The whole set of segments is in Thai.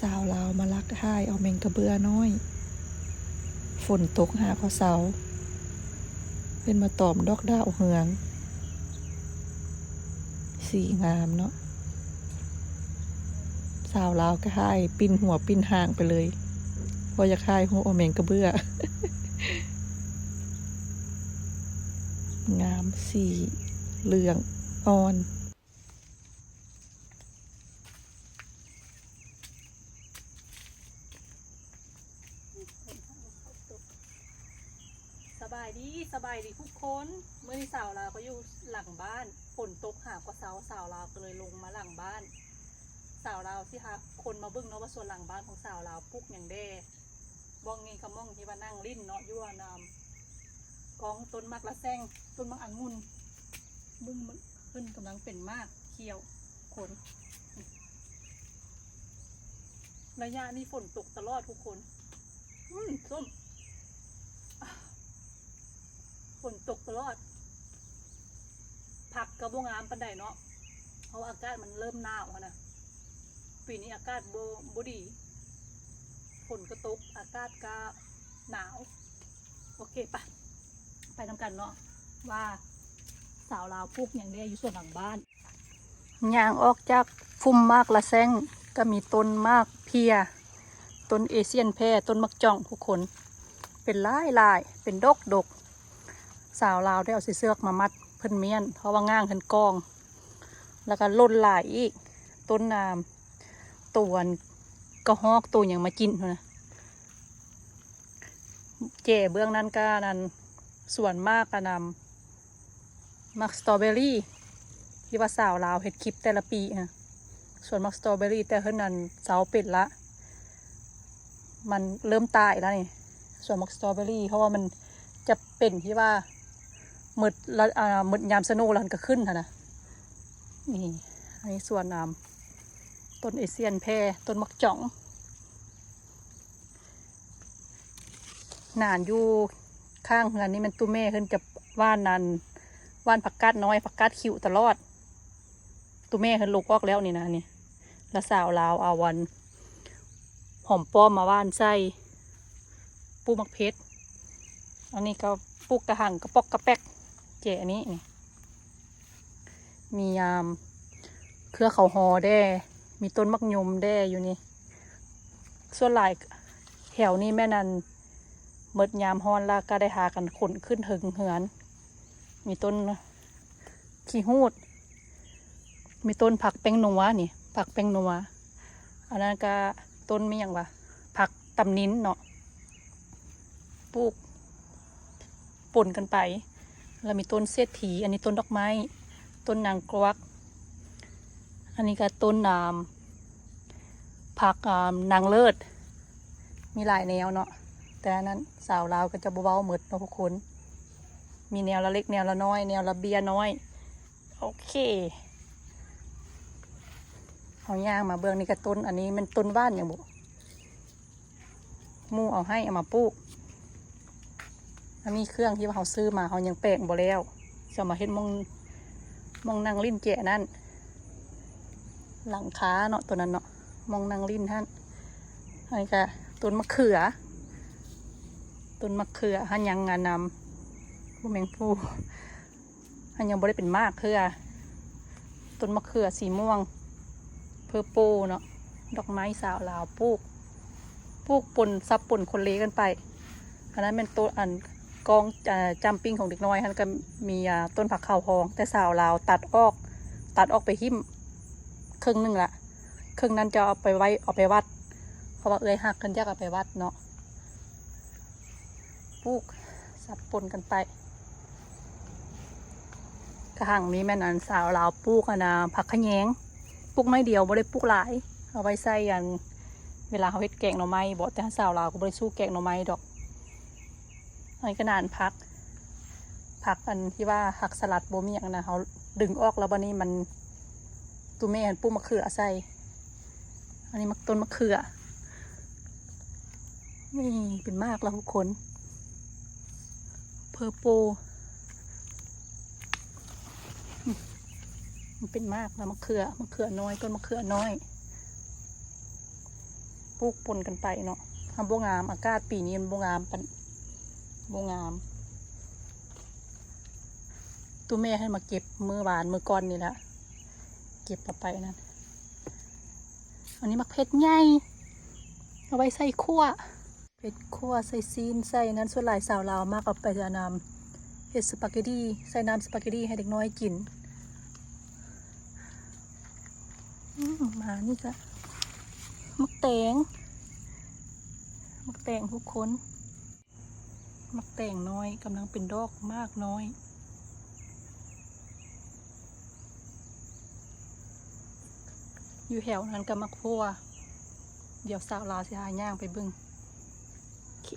สาวลาวมาลักทายเอาแมงกระเบือน้อย ฝนตกหาข้อเสาเป็นมาตอมดอกดาวเหือง สีงามเนาะสาวลาวก็ให้ปิ้นหัวปิ้นหางไปเลยเพออยากให้หัวเอาแมงกระเบืองามสีเหลืองอ่อน สบายดี สบายดีทุกคนเมื่อนี้สาวลาวก็อยู่หลังบ้านฝนตกหาก็เสาวสาวลาวก็เลยลงมาหลังบ้าน สาวลาวสิฮะคนมาบิ่งเนาะว่าส่วนหลังบ้านของสาวลาวปลูกอย่างแด่บ้องงี้กะม่องที่ว่านั่งลิ้นเนาะยั่วนำกองต้นมากละแซงต้นมักองุ่นบึ้งมันขึ้นกำลังเป็นมากเขียวขนระยะนี้ฝนตกตลอดทุกคน อืมส้ม ฝนตกตลอด ผักกระบงามปันไดเนาะ เพราะว่าอากาศมันเริ่มหนาวนะ ปีนี้อากาศโบบดี ฝนก็ตก อากาศก็หนาว โอเคปะไปทำกันเนาะ ว่าสาวลาวปลูกอย่างเดียอยู่ส่วนหลังบ้านยางออกจากฟุ่มมากละแซงก็มีต้นมากเพีย ต้นเอเชียนแพรต้นมักจ่องทุกคน เป็นลายลายเป็นดกดก สาวลาวได้เอาสิเสือกมามัดเพิ่นเมียน เพราะว่าง่างเพิ่นกอง แล้วก็ล่นหลายอีก ต้นนามตัวนกระหอกตัวอย่างมากินนะเจเบื้องนั้นก็นั้นส่วนมากก็นำมักสตรอเบอรี่ที่ว่าสาวลาวเฮ็ดคลิปแต่ละปีอะส่วนมักสตรอเบอรี่แต่เพิ่นนั้นเสาเป็ดละ มันเริ่มตายแล้วนี่ส่วนมักสตรอเบอรี่เพราะว่ามันจะเป็นที่ว่า มืดละอ่าหมดยามสโนว์แล้วมันก็ขึ้นค่ะนะนี่อันนี้ส่วนน้ำต้นเอเชียนแพรต้นมักจ่องนานอยู่ข้างเฮือนนี่มันตู้แม่ขึ้นจะว่านนันว่านผักกาดน้อยผักกาดขิวตลอดตู้แม่ขึ้นลูกออกแล้วนี่นะนี่แล้วสาวลาวอาวันหอมป้อมมาว่านใส่ปูมักเพชรอันนี้ก็ปลูกกระหังกระปอกกระแป๊ก เจอันนี้นี่ มียาม เครือเขาหอแด้ มีต้นมักยมแด้อยู่นี่ ส่วนหลายแถวนี้แม่นันเมดยามฮอนล้วก็ได้หากันขนขึ้นถึงเหือน มีต้นขี้หูด มีต้นผักแป้งนัวนี่ ผักแป้งนัวอันนั้นก็ต้นมีอย่างวะผักตำนิ้นเนาะปลูกปนกันไป แล้วมีต้นเศรษฐี อันนี้ต้นดอกไม้ ต้นนางกวัก อันนี้ก็ต้นนามผักนางเลิศ มีหลายแนวเนาะ แต่นั้นสาวลาวก็จะเบาๆเหมืดเนาะทุกคน มีแนวละเล็กแนวละน้อย แนวละเบียน้อย โอเคเอาย่างมาเบื้องนี่กระต้น อันนี้มันต้นว่านอย่างบุ มู่เอาให้เอามาปลูก อันนี้เครื่องที่เขาซื้อมาเขายังแปลงบ่แล้วจะมาเห็นมองมองนางลิ้นเจนั่น หลังค้าเนาะตัวนั้นเนาะมองนางลิ้นท่านอันนี้ก็ต้นมะเขือต้นมะเขือหันยังงานนำผู้แมงผู้หันยังบ่ได้เป็นมากเขือต้นมะเขือสีม่วง เพอร์โปเนาะดอกไม้สาวลาวปลูกปลูกปนซับปนคนเลกันไปอันนั้นเป็นต้นอัน กองจำปิ้งของเด็กน้อยท่านก็มีต้นผักข้าวหอง แต่สาวลาวตัดออกตัดออกไปหิ้มครึ่งหนึ่งละครึ่งนั้นจะเอาไปไว้เอาไปวัด เพราะว่าเอ้ยหักกันยากเอาไปวัดเนาะปลูกซับปนกันไปกระหังนี้แม่นันสาวลาวปลูกนะผักขะแยงปลูกไม่เดียวบ่ได้ปลูกหลาย เอาไว้ใส่อันเวลาเขาเฮ็ดแกงหน่อไม้บอกแต่สาวลาวก็บ่ได้สู้แกงหน่อไม้ดอก อันนี้ก็นานพักผักอันที่ว่าผักสลัดโบมีอย่างนะเขาดึงออกแล้วบันนี้มันตูแม่อันปลูกมะเขือใส่ อันนี้มักต้นมะเขือ นี่เป็นมากแล้วทุกคน เพอร์โป มันเป็นมากแล้วมะเขือมะเขือน้อยต้นมะเขือน้อยปลูกปนกันไปเนาะทำบงามอากาศปีนี้มันโบงามปัน บงาม ตัวแม่ให้มาเก็บมือหวานมือก้อนนี่แหละเก็บเอไปนั่นอันนี้มักเพชรใหญ่เอาไว้ใส่ขั่วเพชรขั่วใส่ซีนใส่นั้นส่วนหลายสาวลาวมากเอาไปจะนำเห็ดสปาเกตตี้ใส่น้ำสปาเกตตี้ให้เด็กน้อยกินอมมานี่จ้ะมักแตงมักแตงทุกคน มักแต่งน้อยกำลังเป็นดอกมากน้อย อยู่แถวนั้นก็มักพัวเดี๋ยวสาวลาวสิหาย่างไปบึงโอเค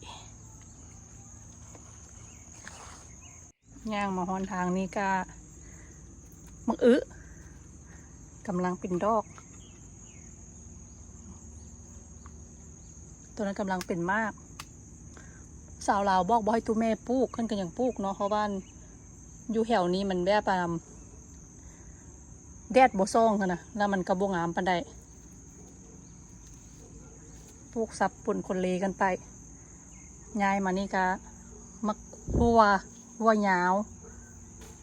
ย่างมาหอนทางนี้ก็มักอึกำลังเป็นดอก ตัวนั้นกำลังเป็นมาก สาวลาวบอกบอกให้ตัวแม่ปลูกขึ้นกันอย่างปลูกเนาะเพราะว่าอยู่แถวนี้มันแบบอ่าแดดบ่ซ่องค่ะนะแล้วมันกระบงามปันใดปลูกซับปุ่นคนเลกันไปย้ายมานี่ก็มักหัวหัวยาว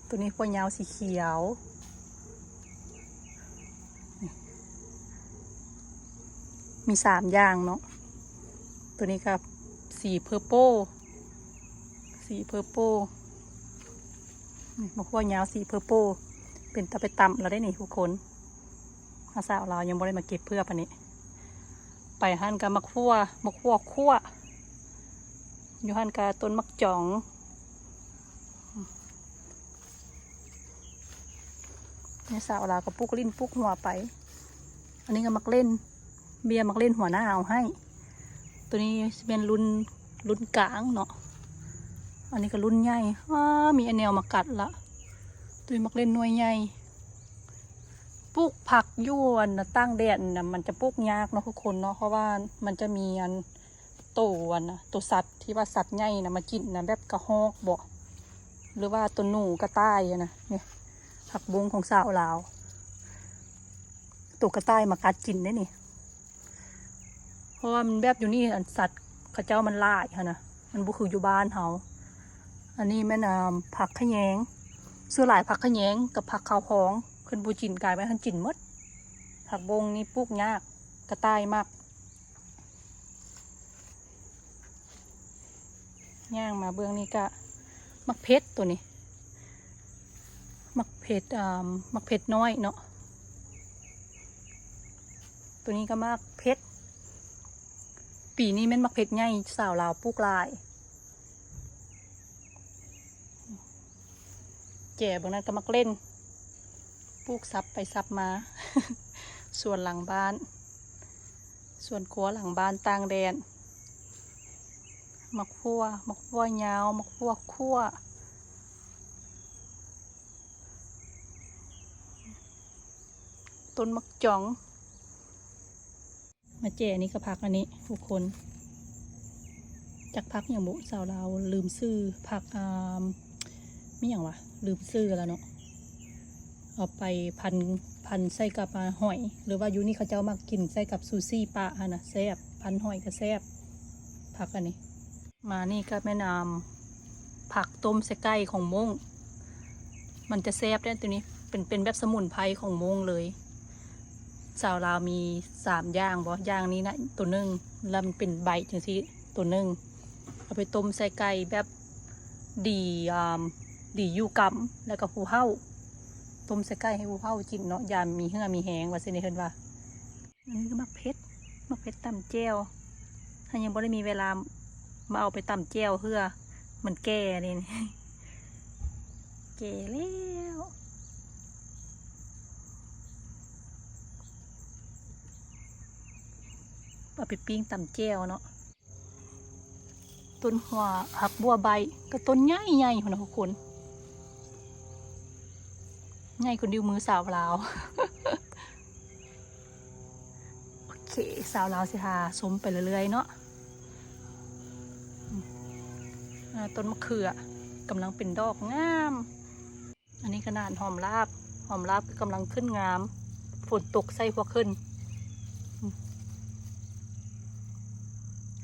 ตัวนี้หัวยาวสีเขียวมีสามอย่างเนาะตัวนี้ครับ สีเพอร์โปสีเพอร์โปมะขั่วยาวสีเพอร์โปเป็นตะไปตำเราได้นี่ทุกคนอาสาวเรายังไม่ได้มาเก็บเพื่อปะนี้ ไปหันกับมะขั่วมะขั่วขั่วอยู่หันกับต้นมักจ่องนี่สาวเราก็ปลูกลิ้นปลูกหัวไป อันนี้ก็มักเล่น เบียร์มักเล่นหัวหน้าเอาให้ ตัวนี้เป็นรุ่นรุ่นกลางเนาะ อันนี้ก็รุ่นใหญ่อ้ามีอันแนวมากัดละ ตัวนี้มักเล่นน่วยใหญ่ปลูกผักยวนนะตั้งแดดนะมันจะปลูกยากเนาะทุกคนเนาะเพราะว่ามันจะมีอันตัวนะตัวสัตว์ที่ว่าสัตว์ใหญ่นะมากินนะแบบกระหอกบ่หรือว่าตัวหนูกระต่ายนะเนี่ยผักบุ้งของสาวลาวตัวกระต่ายมากัดกินได้นี่ เพราะว่ามันแบบอยู่นี่อันสัตว์เขาเจ้ามันล่ายค่ะนะมันบุคืออยู่บ้านเขาอันนี้แม่น้ำผักขะแยงส่วนหลายผักขะแยงกับผักขาวหองขึ้นบูจินกลายไปทันจินมดผักบงนี่ปลูกยากกระต่ายมากย่างมาเบื้องนี้ก็มักเพชรตัวนี้มักเพชรอ่ามักเพชรน้อยเนาะตัวนี้ก็มากเพชร ปีนี้แม่นมักเพชรใหญ่สาวลาวปลูกลาย แก่บางนั้นก็มักเล่นปลูกซับไปซับมา ส่วนหลังบ้าน ส่วนครัวหลังบ้านต่างแดนมักพัวมักพัวยาวมักพัวคั่วต้นมักจ่อง มาแจนี่ก็พักอันนี้ทุกคน จากพักอย่างบุสาวเราลืมซื้อพักอ่าไม่อย่างวะลืมซื้อแล้วเนาะเอาไปพันพันใส่กับอ่าหอย หรือว่ายูนี่เขาเจ้ามากินใส่กับซูซี่ปลาอะนะแซบพันหอยก็แซบพักอันนี้ มานี่ก็แม่น้ำผักต้มใส่ไก่ของมงมันจะแซบได้ตัวนี้เป็นเป็นแบบสมุนไพรของมงเลย สาวลาวมีสามย่างบ่อย่างนี้นะตัวหนึ่งแล้วมันเป็นใบจังซี่ตัวหนึ่งเอาไปต้มใส่ไก่แบบดีอ่าดียู่กำแล้วก็ผู้เฮาต้มใส่ไก่ให้ผู้เฮากินเนาะยามมีเหือมีแหงว่าสิเนี่เพิ่นว่าอันนี้ก็มักเพชรมักเพชรตำแจ่วถ้ายังบ่ได้มีเวลามาเอาไปตำแจ่วเพื่อมันแก่นี่แก่แล้ว เอาไปปิ้งตำแจ่วเนาะต้นหัวหักบัวใบก็ต้นใหญ่ใหญ่ๆหัวนะทุกคนใหญ่คนดิวมือสาวลาวโอเคสาวลาวสิหาสมไปเรื่อยๆเนาะต้นมะเขือกำลังเป็นดอกงาม อันนี้ขนาดหอมลาบหอมลาบก็กำลังขึ้นงาม ฝนตกใส่หัวขึ้น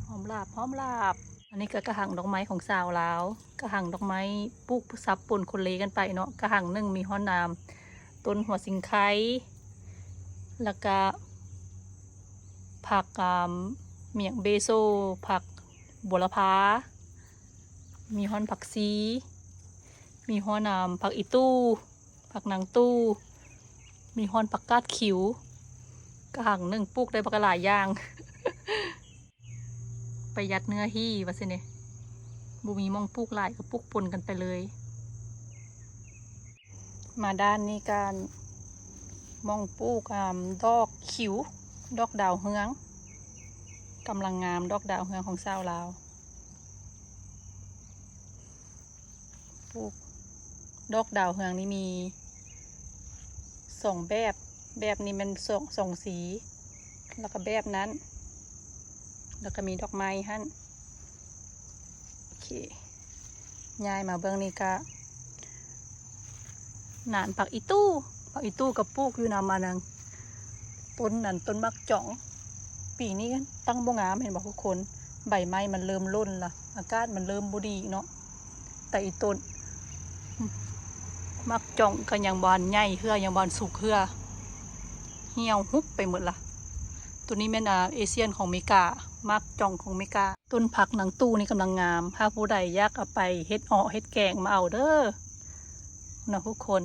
หอมลาบหอมลาบ อันนี้ก็กระหังดอกไม้ของสาวลาวกระหังดอกไม้ปลูกซับปนคนเลกันไปเนาะกระหังหนึ่งมีห้อนน้ำต้นหัวสิงไคแล้วก็ผักเมียงเบโซ ผักบัวละพา มีฮ้อนผักซี มีฮ้อนน้ำผักอีตู้ ผักนางตู้ มีฮ้อนผักกาดขิวกระหังหนึ่งปลูกได้บักหลายอย่าง ไปยัดเนื้อที่ว่าสิเนี่ยบูมีมองปลูกหลายก็ปลูกปนกันไปเลย มาด้านนี้การมองปลูกอดอกขิว ดอกดาวเฮืองกำลังงามดอกดาวเฮืองของชาวลาวปลูกดอกดาวเฮืองนี่มีสองแบบ แบบนี้มันสองสองสี แล้วก็แบบนั้น แล้วก็มีดอกไม้หั่นโอเคย้ายมาเบื้องนี้ก็หนานผักอีตู้ผักอีตู้กับปลูกอยู่นำมานังต้นนั่นต้นมักจ่อง ปีนี้ตั้งบ่งามเห็นบอกทุกคน ใบไม้มันเริ่มร่นละอากาศมันเริ่มบุดีเนาะแต่อีต้นมักจ่องก็ยังบานใหญ่เฮือยังบานสุกเฮือเหี่ยวหุบไปหมดละตัวนี้แม่นาเอเชียนของเมกา มักจ่องของเมกา ต้นผักหนังตู้นี่กำลังงาม ถ้าผู้ใดอยากเอาไปเฮ็ดเอาะเฮ็ดแกงมาเอาเด้อนะทุกคน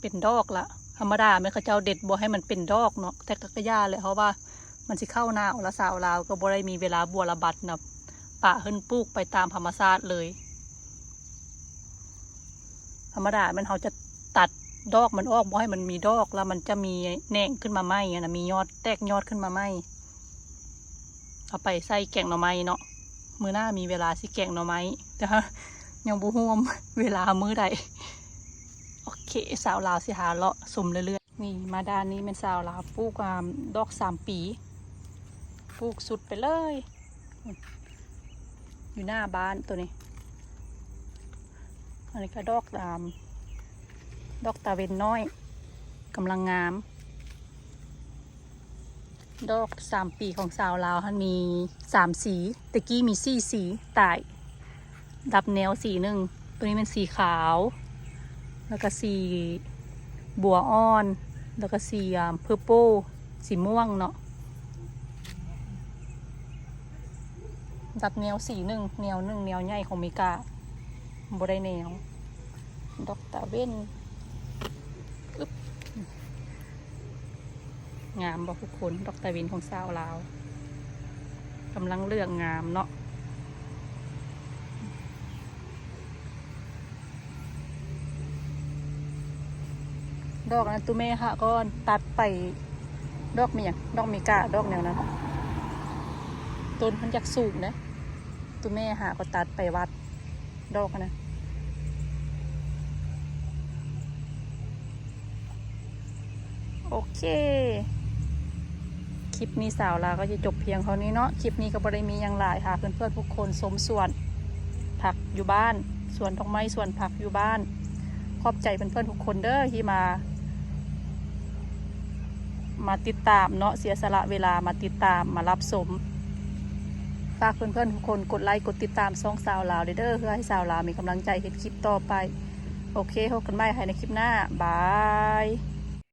เป็นดอกละธรรมดาแม่เขาเจ้าเด็ดบ่ให้มันเป็นดอกเนาะแต่ก็ยาเลยเพราะว่ามันสิเข้าหน้าละสาวลาวก็บ่ได้มีเวลาบัวระบัดนะปะเฮินปลูกไปตามธรรมชาติเลย ธรรมดามันเขาจะตัดดอกมันออกบ่ให้มันมีดอกแล้วมันจะมีแหน่งขึ้นมาไหมนะมียอดแตกยอดขึ้นมาไหม เอาไปใส่แกงหน่อไม้เนาะมือหน้ามีเวลาสิแกงหน่อไม้แต่ยังบูห่วมเวลามือใดโอเคสาวลาวสิหาเลาะสมเรื่อยๆนี่มาด้านนี้เป็นสาวลาวปลูกอ่าดอกสามปีปลูกสุดไปเลย อยู่หน้าบ้านตัวนี้อันนี้ก็ดอกตาม ดอกตาเวนน้อยกำลังงาม ดอกสามปีของสาวลาวมันมีสามสีตะกี้มีสี่สีตายดับแนวสีหนึ่งตัวนี้เป็นสีขาว แล้วก็สีบัวอ่อน แล้วก็สีเพอร์โปสีม่วงเนาะดับแนวสีหนึ่งแนวหนึ่งแนวใหญ่ของเมกาบได้แนว ดอกตาเว้นอึ๊บ งามบอกทุกคนดอกตาเว้นของสาวลาวกำลังเลือกงามเนาะดอกนั้นตุเมค่ะก็ตัดไปดอกเมียงดอกมีกาดอกแนวนั้นต้นมันอยากสูงนะตุเมหาก็ตัดไปวัดดอกนะโอเค ลิปนี้สาวลาก็จะจบเพียงเท่านี้เนาะคลิปนี้ก็บได้มีอย่างหลายค่ะเพื่อนๆทุกคนสมส่วนผักอยู่บ้านส่วนดอกไม้ส่วนผักอยู่บ้าน ขอบใจเพื่อนๆทุกคนเด้อที่มา มาติดตามเนาะเสียสละเวลามาติดตามมารับสมฝากเพื่อนๆทุกคนกดไลค์กดติดตามซ่องสาวลาวเด้อเพื่อให้สาวลาวมีกำลังใจเห็นคลิปต่อไป โอเคพบกันใหม่ในคลิปหน้าบาย